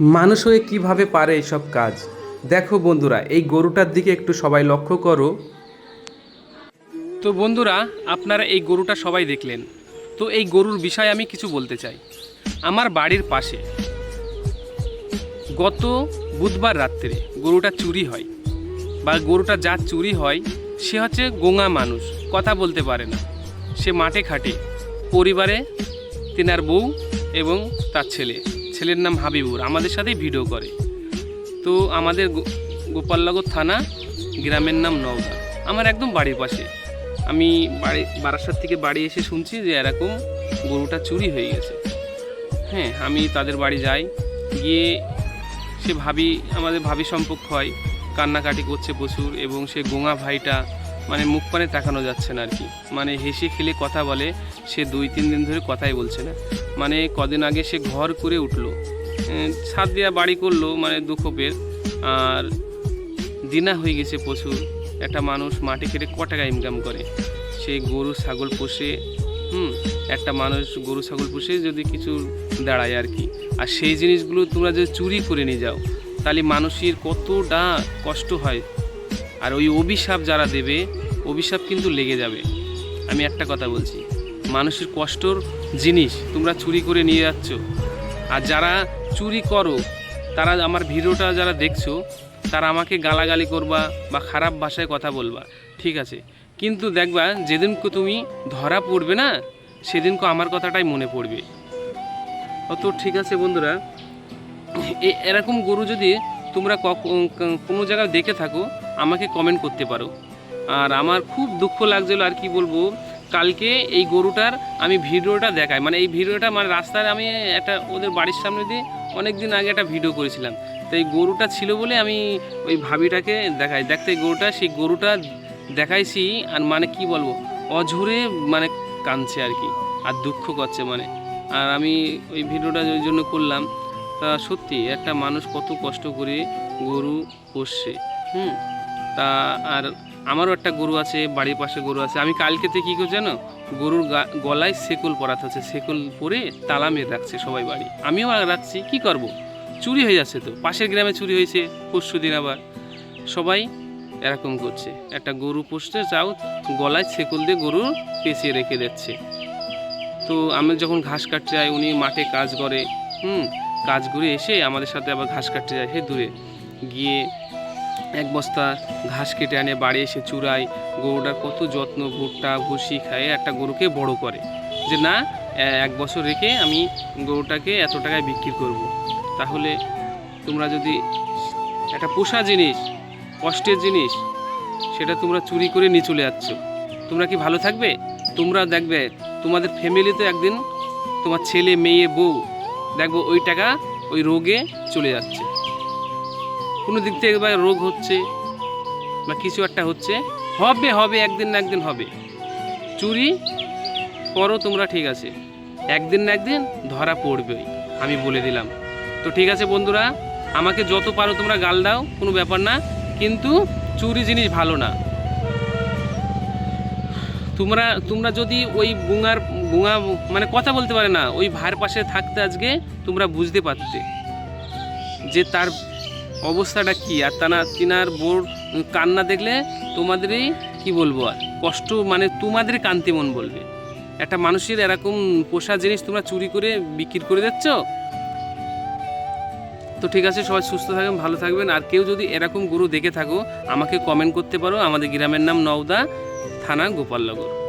মানুষ হয়ে কীভাবে পারে এসব কাজ? দেখো বন্ধুরা, এই গরুটার দিকে একটু সবাই লক্ষ্য করো। তো বন্ধুরা, আপনারা এই গরুটা সবাই দেখলেন। তো এই গরুর বিষয়ে আমি কিছু বলতে চাই। আমার বাড়ির পাশে গত বুধবার রাত্রে গরুটা চুরি হয় বা গরুটা যা চুরি হয়, সে হচ্ছে গোঙা মানুষ, কথা বলতে পারে না। সে মাঠে খাটে পরিবারে, তেনার বউ এবং তার ছেলে। ছেলের নাম হাবিবুর, আমাদের সাথেই ভিডিও করে। তো আমাদের গোপালনগর থানা, গ্রামের নাম নওদা আমার একদম বাড়ির পাশে। আমি বাড়ি, বারাসাত থেকে বাড়ি এসে শুনছি যে এরকম গরুটা চুরি হয়ে গেছে। হ্যাঁ আমি তাদের বাড়ি যাই। গিয়ে সে ভাবি, আমাদের ভাবি সম্পর্ক হয়। কান্নাকাটি করছে প্রচুর এবং সে গোঙা ভাইটা মানে মুখ পানে তাকানো যাচ্ছে না আর কি। মানে হেসে খেলে কথা বলে, সে দুই তিন দিন ধরে কথাই বলছে না। মানে কদিন আগে সে ঘর করে উঠল। ছাদ দেওয়া বাড়ি করল মানে দুঃখপের আর দিনা হয়ে গেছে প্রচুর। একটা মানুষ মাটি কেটে ক টাকা ইনকাম করে? সে গরু, ছাগল পোষে, হুম, একটা মানুষ গরু, ছাগল পুষে যদি কিছু দাঁড়ায় আর কি। আর সেই জিনিসগুলো তোমরা যদি চুরি করে নিয়ে যাও, তাহলে মানুষের কতটা কষ্ট হয়। আর ওই অভিশাপ যারা দেবে, অভিশাপ কিন্তু লেগে যাবে। আমি একটা কথা বলছি, মানুষের কষ্টর জিনিস তোমরা চুরি করে নিয়ে যাচ্ছ। আর যারা চুরি করো, তারা আমার ভিডিওটা যারা দেখছ, তারা আমাকে গালাগালি করবা বা খারাপ ভাষায় কথা বলবা, ঠিক আছে? কিন্তু দেখবা, যেদিনকে তুমি ধরা পড়বে না, সেদিনকে আমার কথাটাই মনে পড়বে। অত ঠিক আছে বন্ধুরা এরকম গরু যদি তোমরা কোনো জায়গায় দেখে থাকো আমাকে কমেন্ট করতে পারো। আর আমার খুব দুঃখ লাগছিল আর কি বলব, কালকে এই গরুটার আমি ভিডিওটা দেখাই। মানে এই ভিডিওটা মানে রাস্তায় আমি একটা ওদের বাড়ির সামনে দিয়ে অনেক দিন আগে একটা ভিডিও করেছিলাম। তো এই গরুটা ছিল বলে আমি ওই ভাবিটাকে দেখাই। দেখতে গরুটা, সেই গরুটা দেখাইছি আর মানে কি বলব, অঝরে মানে কাঁদছে আর কি, আর দুঃখ করছে মানে। আর আমি ওই ভিডিওটা ওই জন্য করলাম, তা সত্যি একটা মানুষ কত কষ্ট করে গরু পোষে, হুম? তা আর আমারও একটা গরু আছে, বাড়ির পাশে গরু আছে। আমি কালকেতে কী করছি জানো? গরুর গলায় সেকুল পরাতে হচ্ছে। সেকুল পরে তালা মেরে রাখছে সবাই বাড়ি। আমিও রাখছি, কি করব? চুরি হয়ে যাচ্ছে তো। পাশের গ্রামে চুরি হয়েছে, পরশু দিন আবার। সবাই এরকম করছে। একটা গরু পুষতে চাও গলায় সেকুল দিয়ে গরু পেঁচিয়ে রেখে দিচ্ছে। তো আমি যখন ঘাস কাটতে যাই, উনি মাঠে কাজ করে, হুম, কাজ করে এসে আমাদের সাথে আবার ঘাস কাটতে যায় সে দূরে। গিয়ে এক বস্তা ঘাস কেটে আনে, বাড়ি এসে চুরাই গরুটার কত যত্ন, ভুট্টা, ভুসি খাইয়ে একটা গরুকে বড় করে। যে না এক বছর রেখে আমি গরুটাকে এত টাকায় বিক্রি করব। তাহলে তোমরা যদি একটা পোষা জিনিস, কষ্টের জিনিস, সেটা তোমরা চুরি করে নিয়ে চলে যাচ্ছ। তোমরা কি ভালো থাকবে? তোমরা দেখবে, তোমাদের ফ্যামিলিতে একদিন তোমার ছেলে, মেয়ে, বউ, দেখব ওই টাকা ওই রোগে চলে যাচ্ছে। কোনো দিক থেকে বা রোগ হচ্ছে বা কিছু একটা হচ্ছে, হবে হবে, একদিন না একদিন হবে। চুরি করো, তোমরা ঠিক আছে। একদিন না একদিন ধরা পড়বেই, আমি বলে দিলাম। তো ঠিক আছে বন্ধুরা, আমাকে যত পারো তোমরা গাল দাও, কোনো ব্যাপার না। কিন্তু চুরি জিনিস ভালো না। তোমরা তোমরা যদি ওই গুঙার গুঙা মানে কথা বলতে পারে না, ওই ভাইয়ের পাশে থাকতে আজকে তোমরা বুঝতে পারতে যে তার অবস্থাটা কি? আর তানা তিনার বোর কান্না দেখলে তোমাদেরই কি বলব আর? কষ্ট মানে তোমাদের কান্তি মন বলবে। একটা মানুষের এরকম পোষা জিনিস তোমরা চুরি করে বিক্রি করে দিচ্ছ? তো ঠিক আছে, সবাই সুস্থ থাকবেন, ভালো থাকবেন। আর কেউ যদি এরকম গরু দেখে থাকো, আমাকে কমেন্ট করতে পারো। আমাদের গ্রামের নাম নওদা থানা গোপালনগর।